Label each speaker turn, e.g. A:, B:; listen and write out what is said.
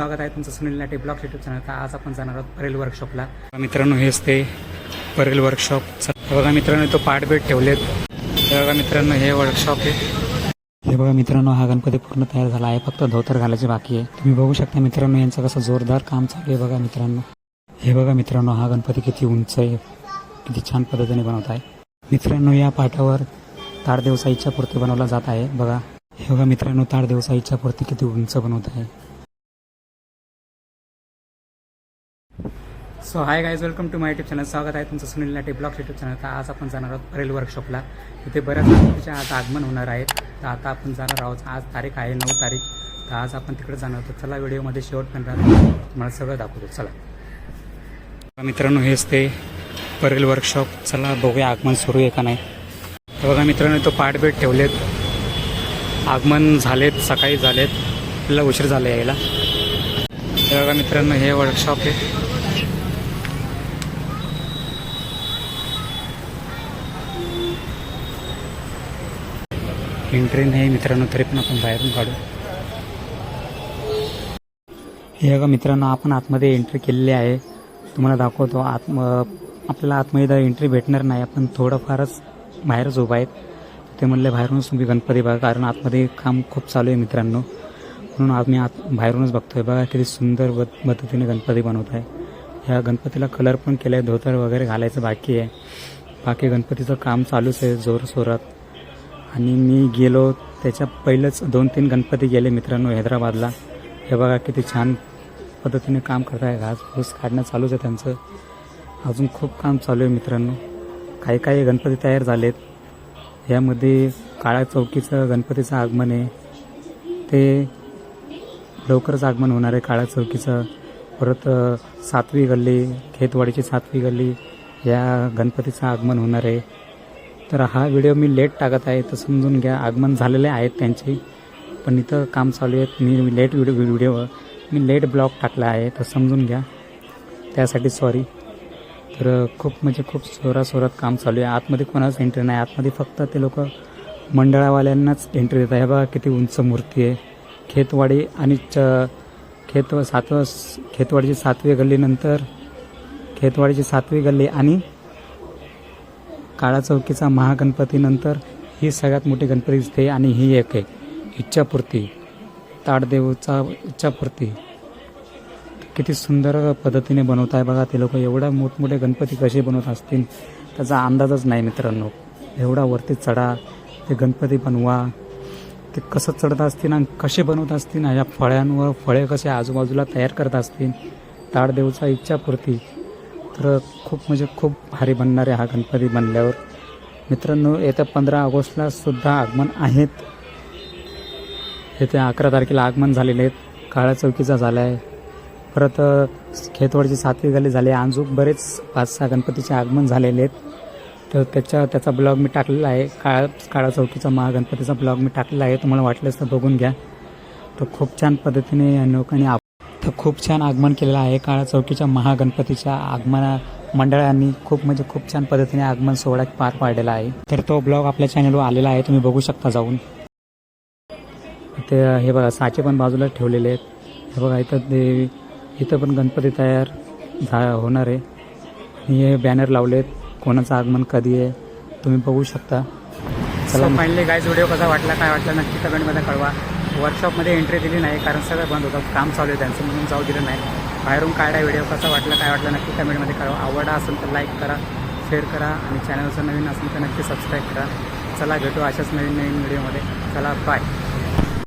A: स्वागत आहे तुमचं सुनील नाटे ब्लॉक युट्यूब चॅनल तर आज आपण जाणार आहोत परेल वर्कशॉपला मित्रांनो हेच ते परेल वर्कशॉप बघा मित्रांनो तो पाठबेट ठेवलेत. हे बघा मित्रांनो हे वर्कशॉप आहे. हे बघा मित्रांनो हा गणपती पूर्ण तयार झाला आहे. फक्त धोतर घालायचे बाकी आहे. तुम्ही बघू शकता मित्रांनो यांचं कसं जोरदार काम चालू आहे बघा मित्रांनो. हे बघा मित्रांनो हा गणपती किती उंच आहे. किती छान पद्धतीने बनवत आहे. मित्रांनो या पाठावर ताडदेवसा इच्छापूर्ती बनवला जात आहे. बघा हे बघा मित्रांनो ताडदेवसा इच्छापूर्ती किती उंच बनवत आहे. So hi guys welcome to my YouTube channel स्वागत आहे तुमचं सुनील नाटे ब्लॉग युट्यूब चॅनल तर आज आपण जाणार आहोत परेल वर्कशॉपला तिथे बऱ्याच गोष्टीचे आज आगमन होणार आहे. तर आता आपण जाणार आहोत. आज तारीख आहे नऊ तारीख. तर आज आपण तिकडे जाणार आहोत. चला व्हिडिओमध्ये शेवट राहतो तुम्हाला सगळं दाखवतो. चला. मित्रांनो हेच ते परेल वर्कशॉप चला बघूया आगमन सुरू आहे का नाही. तर बघा मित्रांनो तो पाठबेट ठेवलेत. आगमन झालेत सकाळी झालेत. आपल्याला उशीर झाला यायला. तर बघा मित्रांनो हे वर्कशॉप आहे. एंट्री नाही मित्रांनो तरी पण आपण बाहेरून काढू. हे बघा मित्रांनो आपण आतमध्ये एंट्री केलेली आहे. तुम्हाला दाखवतो आत आपल्याला आतमध्ये एंट्री भेटणार नाही आपण थोडंफारच बाहेरच उभा आहेत. ते म्हणले बाहेरूनच तुम्ही गणपती बघा कारण आतमध्ये काम खूप चालू आहे मित्रांनो. म्हणून आज मी आत बाहेरूनच बघतोय. बघा किती सुंदर पद्धतीने गणपती बनवत आहे. ह्या गणपतीला कलर पण केला आहे धोतर वगैरे घालायचं बाकी आहे. बाकी गणपतीचं काम चालूच आहे जोरशोरात आणि मी गेलो त्याच्या पहिलंच दोन तीन गणपती गेले मित्रांनो हैदराबादला. हे बघा किती छान पद्धतीने काम करत आहे घास काढणं चालूच आहे त्यांचं. अजून खूप काम चालू आहे मित्रांनो. काही काही गणपती तयार झालेत. यामध्ये काळ्या चौकीचं गणपतीचं आगमन आहे. ते लवकरच आगमन होणार आहे काळ्या चौकीचं. परत सातवी गल्ली खेतवाडीची सातवी गल्ली या गणपतीचं आगमन होणार आहे. तर हा व्हिडिओ मी लेट टाकत आहे तर समजून घ्या आगमन झालेले आहेत त्यांचे. पण इथं काम चालू आहेत. मी लेट व्हिडिओ व्हिडिओ मी लेट ब्लॉग टाकला आहे तर समजून घ्या. त्यासाठी सॉरी तर खूप म्हणजे खूप सोरासोरात काम चालू आहे. आतमध्ये कोणाच एंट्री नाही. आतमध्ये फक्त ते लोक मंडळावाल्यांनाच एंट्री देत आहे बघा किती उंच मूर्ती आहे. खेतवाडी आणि च खेत सातवं खेतवाडीची सातवी गल्लीनंतर खेतवाडीची सातवी गल्ली आणि काळा चौकीचा महागणपतीनंतर ही सगळ्यात मोठी गणपती दिसते आणि ही एक आहे. इच्छापूर्ती. ताडदेवचा इच्छापूर्ती. किती सुंदर पद्धतीने बनवत आहे बघा ते लोक. एवढ्या मोठमोठे गणपती कसे बनवत असतील त्याचा अंदाजच नाही मित्रांनो. एवढा वरती चढा ते गणपती बनवा. ते कसं चढत असतील आणि कसे बनवत असतील ह्या फळ्यांवर फळे कसे आजूबाजूला तयार करत असतील ताडदेवचा इच्छापूर्ती. तर खूप म्हणजे खूप भारी बनणार आहे हा गणपती बनल्यावर. मित्रांनो येत्या पंधरा ऑगस्टला सुद्धा आगमन आहेत. येत्या अकरा तारखेला आगमन झालेले आहेत. काळ्या चौकीचा झाला आहे परत अ, खेतवाडची सातवी गली झाली. आहे अजून बरेच पाच सहा गणपतीचे आगमन झालेले आहेत. तर त्याच्या त्याचा ब्लॉग मी टाकलेला आहे. काळा काळा चौकीचा महागणपतीचा ब्लॉग मी टाकलेला आहे. तुम्हाला वाटलंच तर बघून घ्या. तो खूप छान पद्धतीने या लोकांनी तर खूप छान आगमन केलेलं आहे. काळा चौकीच्या महागणपतीच्या आगमना मंडळांनी खूप म्हणजे खूप छान पद्धतीने आगमन सोहळा पार पाडलेला आहे. तर तो ब्लॉग आपल्या चॅनलवर आलेला आहे. तुम्ही बघू शकता जाऊन. ते हे बघा साचे पण बाजूला ठेवलेले आहेत. हे बघा इथं ते इथं पण गणपती तयार झा होणार आहे. हे बॅनर लावलेत. कोणाचं आगमन कधी आहे तुम्ही बघू शकता. चला फायनली गायच व्हिडिओ कसा वाटला काय वाटला नक्की कमेंटमध्ये कळवा. वर्कशॉपमध्ये एंट्री दिली नाही कारण सगळं बंद होतं काम चालू आहे त्यांचं म्हणून जाऊ दिलं नाही. बाहेरून काढा व्हिडिओ कसा वाटला काय वाटलं नक्की कमेंटमध्ये कळवा. आवडा असेल तर लाईक करा शेअर करा आणि चॅनलचं नवीन असेल तर नक्की सबस्क्राईब करा. चला भेटू अशाच नवीन नवीन व्हिडिओमध्ये चला बाय